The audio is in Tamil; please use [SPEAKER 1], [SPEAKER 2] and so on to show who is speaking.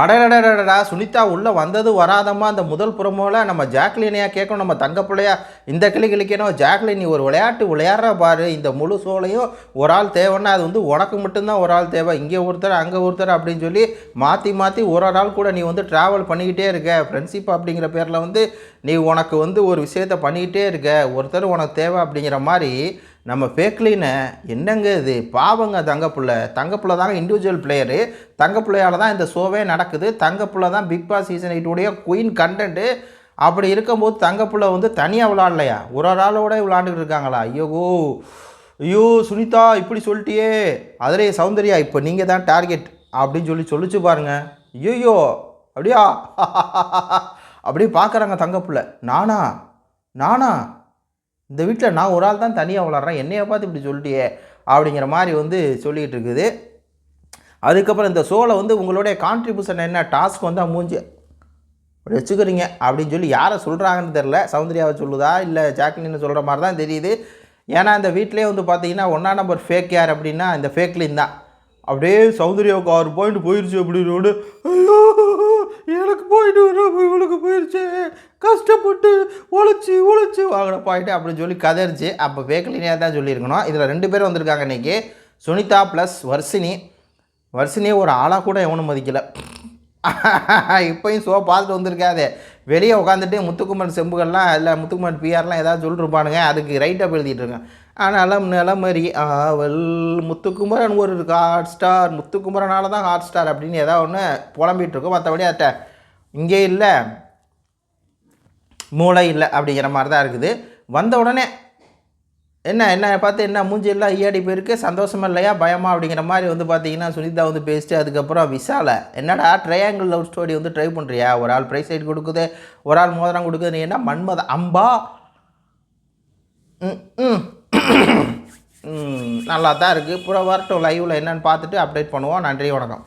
[SPEAKER 1] அடடடடடா சுனிதா உள்ளே வந்தது வராதம்மா. அந்த முதல் புறமோல நம்ம ஜாக்லினையா கேட்கணும். நம்ம தங்கப்பிள்ளையா இந்த கிளி கிளிக்கணும் ஜாக்லின் நீ ஒரு விளையாட்டு விளையாடுற பாரு. இந்த முழு சோலையும் ஒரு ஆள் தேவைன்னா அது வந்து உனக்கு மட்டும்தான் ஒரு ஆள் தேவை. இங்கே ஒருத்தர் அங்கே ஒருத்தர் அப்படின்னு சொல்லி மாற்றி மாற்றி ஒரு ஒரு ஆள் கூட நீ வந்து ட்ராவல் பண்ணிக்கிட்டே இருக்க. ஃப்ரெண்ட்ஷிப் அப்படிங்கிற பேரில் வந்து நீ உனக்கு வந்து ஒரு விஷயத்த பண்ணிக்கிட்டே இருக்க. ஒருத்தர் உனக்கு தேவை அப்படிங்கிற மாதிரி நம்ம ஃபேக்லின்னு என்னங்க இது? பாவங்க தங்கப்புள்ள தங்கப்புள்ள தாங்க இண்டிவிஜுவல் பிளேயரு தங்கப்புள்ளையால் தான் இந்த ஷோவே நடக்குது. தங்கப்புள்ள தான் பிக் பாஸ் சீசன் எயிட்டுடைய குயின் கண்டென்ட்டு அப்படி இருக்கும்போது தங்கப்புள்ள வந்து தனியாக விளாட்லையா ஒரு ஒரு ஆளோட விளாண்டுக்கிட்டு இருக்காங்களா? ஐயோ ஐயோ சுனிதா இப்படி சொல்லிட்டியே. அதிலே சௌந்தர்யா இப்போ நீங்கள் தான் டார்கெட் அப்படின்னு சொல்லி சொல்லிச்சு பாருங்க. ஐயோயோ அப்படியா? அப்படியே பார்க்குறாங்க தங்கப்புள்ள நானா? நானா? இந்த வீட்டில் நான் ஒரு ஆள் தான் தனியாக விளாட்றேன் என்னைய பார்த்து இப்படி சொல்லிட்டியே அப்படிங்கிற மாதிரி வந்து சொல்லிகிட்டு இருக்குது. அதுக்கப்புறம் இந்த ஷோவில் வந்து உங்களுடைய கான்ட்ரிபியூஷன் என்ன? டாஸ்க் வந்து மூஞ்சி அப்படி வச்சுக்கிறீங்க அப்படின்னு சொல்லி யாரை சொல்கிறாங்கன்னு தெரில சௌந்தர்யாவை சொல்லுதா? இல்லை ஜாக்லின்னு சொல்கிற மாதிரி தான் தெரியுது. ஏன்னா இந்த வீட்டிலே வந்து பார்த்தீங்கன்னா ஒன்றா நம்பர் ஃபேக் யார் அப்படின்னா இந்த ஃபேக்லின் தான். அப்படியே சௌந்தர்யாவுக்கு ஆறு பாயிண்ட் போயிடுச்சு அப்படின்னு ஐயோ எனக்கு போயிட்டு வரும் இவளுக்கு கஷ்டப்பட்டு உழைச்சி உழைச்சி வாங்கின போயிட்டு அப்படின்னு சொல்லி கதறிச்சு. அப்போ ஃபேக்லினியாக தான் சொல்லியிருக்கணும். இதில் ரெண்டு பேரும் வந்திருக்காங்க இன்றைக்கி சுனிதா ப்ளஸ் வர்ஷினி. வர்ஷினியை ஒரு ஆளாக கூட எவனும் மதிக்கலை. இப்போயும் ஷோ பார்த்துட்டு வந்திருக்காதே. வெளியே உட்காந்துட்டு முத்துக்குமரன் செம்புகள்லாம் இல்லை முத்துக்குமன் பிஆர்லாம் ஏதாவது சொல்லிருப்பானுங்க. அதுக்கு ரைட்டாக எழுதிட்டு இருக்கேன் ஆனாலும் நிலமறி ஆவல். முத்துக்குமரன் ஒரு ஹாட் ஸ்டார் முத்துக்குமரனால தான் ஹாட் ஸ்டார் அப்படின்னு ஏதாவது ஒன்று புலம்பிகிட்டு மற்றபடி அட்ட இங்கே இல்லை. மூளை இல்லை அப்படிங்கிற மாதிரி தான் இருக்குது. வந்த உடனே என்ன என்ன பார்த்து என்ன மூஞ்சி எல்லாம் ஈயாடி போயிருக்கு சந்தோஷமா இல்லையா பயமா அப்படிங்கிற மாதிரி வந்து பார்த்தீங்கன்னா சுனிதா வந்து பேசிட்டு அதுக்கப்புறம் விஷால என்னடா ட்ரையாங்கிள் லவ் ஸ்டோரி வந்து ட்ரை பண்ணுறியா ஒரு ஆள் ப்ரைஸ் சைடு கொடுக்குது ஒரு ஆள் மோதிரம் கொடுக்குது நீ என்ன மன்மத அம்பா! ம் ம். நல்லா தான் இருக்குது புற வரட்டும் லைவில் என்னென்னு பார்த்துட்டு அப்டேட் பண்ணுவோம். நன்றி வணக்கம்.